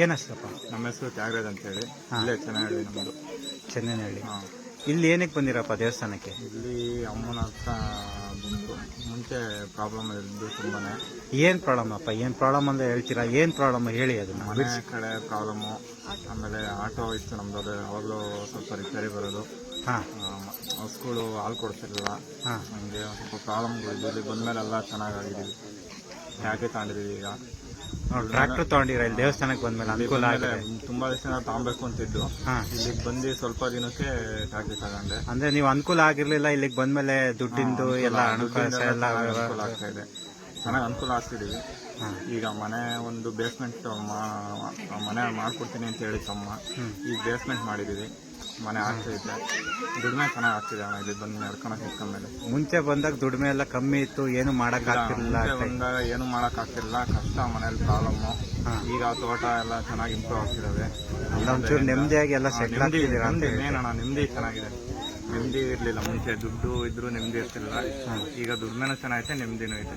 ಏನು ಹೆಸರಪ್ಪ ನಮ್ಮ ಹೆಸರು ತ್ಯಾಗರಾಜ್ ಅಂತ ಹೇಳಿ ಹಾ. ಇಲ್ಲೇ ಚೆನ್ನಾಗಿ ನಮ್ಮದು. ಚೆನ್ನನಹಳ್ಳಿ ಇಲ್ಲಿ ಏನಕ್ಕೆ ಬಂದಿರಪ್ಪ ದೇವಸ್ಥಾನಕ್ಕೆ? ಇಲ್ಲಿ ಅಮ್ಮನ ಹತ್ರ ಬಂತು ಮುಂಚೆ ಪ್ರಾಬ್ಲಮ್ ಇದ್ದು ತುಂಬಾ ಏನು ಪ್ರಾಬ್ಲಮ್ ಅಪ್ಪ ಏನು ಪ್ರಾಬ್ಲಮ್ ಅಂತ ಹೇಳ್ತೀರಾ? ಏನು ಪ್ರಾಬ್ಲಮ್ ಹೇಳಿ ಅದು ಮನೆ ಕಡೆ ಪ್ರಾಬ್ಲಮ್ಮು ಆಮೇಲೆ ಆಟೋ ಇತ್ತು ನಮ್ದು ಅದು ಯಾವಾಗಲೂ ಸ್ವಲ್ಪ ರಿಪೇರಿ ಬರೋದು. ಹಾಂ. ಹಸ್ಗಳು ಹಾಲು ಕೊಡ್ತಿರಲಿಲ್ಲ ಹಾಂ. ಹಂಗೆ ಸ್ವಲ್ಪ ಪ್ರಾಬ್ಲಮ್ಗಳಿದ್ದು ಇಲ್ಲಿ ಬಂದಮೇಲೆಲ್ಲ ಚೆನ್ನಾಗಾಗಿದ್ದೀವಿ ಯಾಕೆ ತಗೊಂಡಿದ್ದೀವಿ ಈಗ? ಟ್ರ್ಯಾಕ್ಟರ್ ತಗೊಂಡಿರ? ಇಲ್ಲಿ ದೇವಸ್ಥಾನಕ್ಕೆ ಬಂದ್ಮೇಲೆ ಅನುಕೂಲ ಆಗಿದೆ. ತುಂಬಾ ದಿವಸ ತಗೊಬೇಕು ಅಂತಿದ್ದು. ಇಲ್ಲಿಗೆ ಬಂದು ಸ್ವಲ್ಪ ದಿನಕ್ಕೆ ಟ್ರ್ಯಾಕ್ಟರ್ ತಗೊಂಡೆ. ಅಂದ್ರೆ ನೀವು ಅನುಕೂಲ ಆಗಿರ್ಲಿಲ್ಲ ಇಲ್ಲಿಗೆ ಬಂದ್ಮೇಲೆ ದುಡ್ಡಿಂದು ಎಲ್ಲ ಹಣಕಾಸು ಎಲ್ಲ ಅನುಕೂಲ ಆಗ್ತಾ ಇದೆ. ಚೆನ್ನಾಗಿ ಅನುಕೂಲ ಆಗ್ತಿದೀವಿ. ಈಗ ಮನೆ ಒಂದು ಬೇಸ್ಮೆಂಟ್ ಮನೆ ಮಾಡ್ಕೊಡ್ತೀನಿ ಅಂತ ಹೇಳಿ ತಮ್ಮ. ಈಗ ಬೇಸ್ಮೆಂಟ್ ಮಾಡಿದೀವಿ. ಮನೆ ಆಗ್ತೈತೆ ದುಡಿಮೆ ಚೆನ್ನಾಗಿ ಆಗ್ತಿದೆ ಅಣ್ಣ ಇಲ್ಲಿ ಬಂದು ನಡ್ಕೊಳಕ್ ಮೇಲೆ ಮುಂಚೆ ಬಂದಾಗ ದುಡಿಮೆ ಎಲ್ಲ ಕಮ್ಮಿ ಇತ್ತು ಏನು ಮಾಡಕ್ ಆಗ್ತಿರ್ಲಿಲ್ಲ ಮುಂಚೆ ಬಂದಾಗ ಏನು ಮಾಡಕ್ ಆಗ್ತಿಲ್ಲ ಕಷ್ಟ ಮನೇಲಿ ಪ್ರಾಬ್ಲಮ್ಮು ಈಗ ತೋಟ ಎಲ್ಲ ಚೆನ್ನಾಗಿ ಇಂಪ್ರೂವ್ ಆಗ್ತಿದ್ದಾವೆ ಎಲ್ಲ ಒಂಚೂರು ನೆಮ್ಮದಿಯಾಗಿ ಎಲ್ಲ ಸೆಟ್ಲ್ ನೆಮ್ಮದಿ ಆಗ್ತಿದ್ದೀರಾ ಅಂತ ನೆಮ್ಮದಿ ಹೇಳಿ ಮೇನ್ ನೆಮ್ಮದಿ ಚೆನ್ನಾಗಿದೆ. ನೆಮ್ಮದಿ ಇರ್ಲಿಲ್ಲ ಮುಂಚೆ ದುಡ್ಡು ಇದ್ರು ನೆಮ್ಮದಿ ಇರ್ತಿಲ್ಲ ಈಗ ದುಡ್ಮೆನೂ ಚೆನ್ನಾಗೈತೆ ನೆಮ್ಮದಿನೂ ಇದೆ.